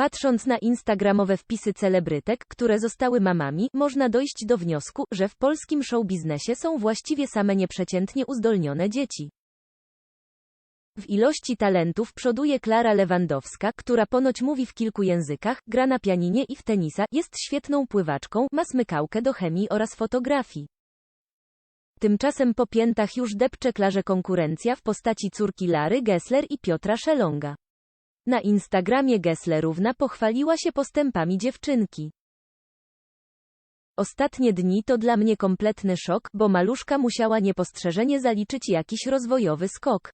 Patrząc na instagramowe wpisy celebrytek, które zostały mamami, można dojść do wniosku, że w polskim showbiznesie są właściwie same nieprzeciętnie uzdolnione dzieci. W ilości talentów przoduje Klara Lewandowska, która ponoć mówi w kilku językach, gra na pianinie i w tenisa, jest świetną pływaczką, ma smykałkę do chemii oraz fotografii. Tymczasem po piętach już depcze Klarze konkurencja w postaci córki Lary Gessler i Piotra Szelonga. Na Instagramie Gesslerówna pochwaliła się postępami dziewczynki. Ostatnie dni to dla mnie kompletny szok, bo maluszka musiała niepostrzeżenie zaliczyć jakiś rozwojowy skok.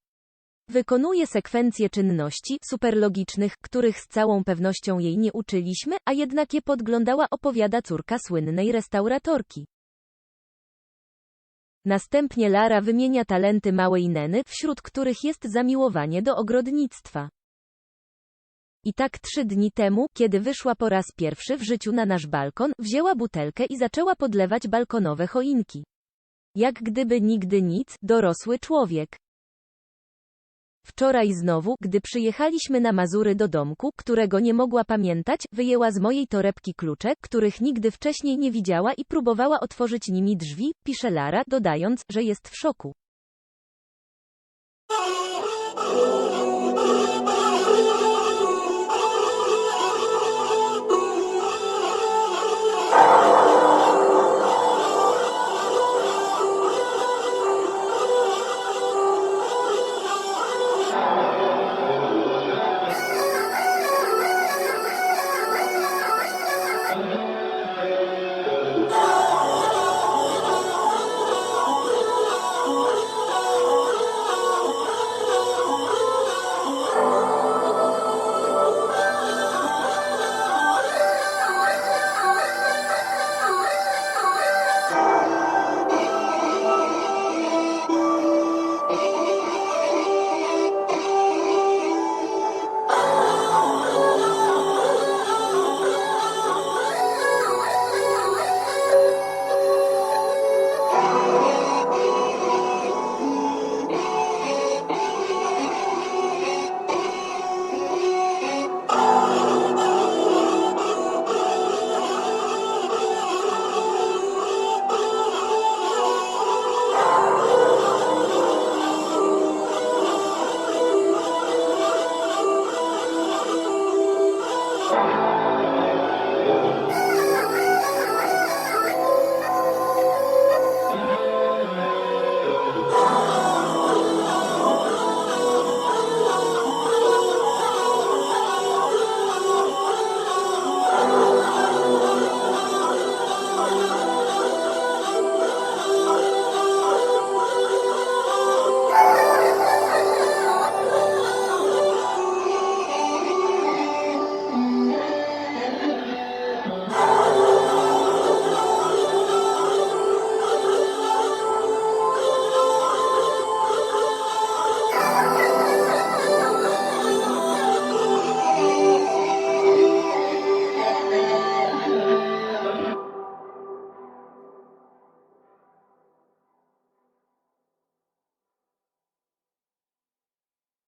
Wykonuje sekwencje czynności superlogicznych, których z całą pewnością jej nie uczyliśmy, a jednak je podglądała opowiada córka słynnej restauratorki. Następnie Lara wymienia talenty małej Neny, wśród których jest zamiłowanie do ogrodnictwa. I tak trzy dni temu, kiedy wyszła po raz pierwszy w życiu na nasz balkon, wzięła butelkę i zaczęła podlewać balkonowe choinki. Jak gdyby nigdy nic, dorosły człowiek. Wczoraj znowu, gdy przyjechaliśmy na Mazury do domku, którego nie mogła pamiętać, wyjęła z mojej torebki klucze, których nigdy wcześniej nie widziała i próbowała otworzyć nimi drzwi, pisze Lara, dodając, że jest w szoku. Christ.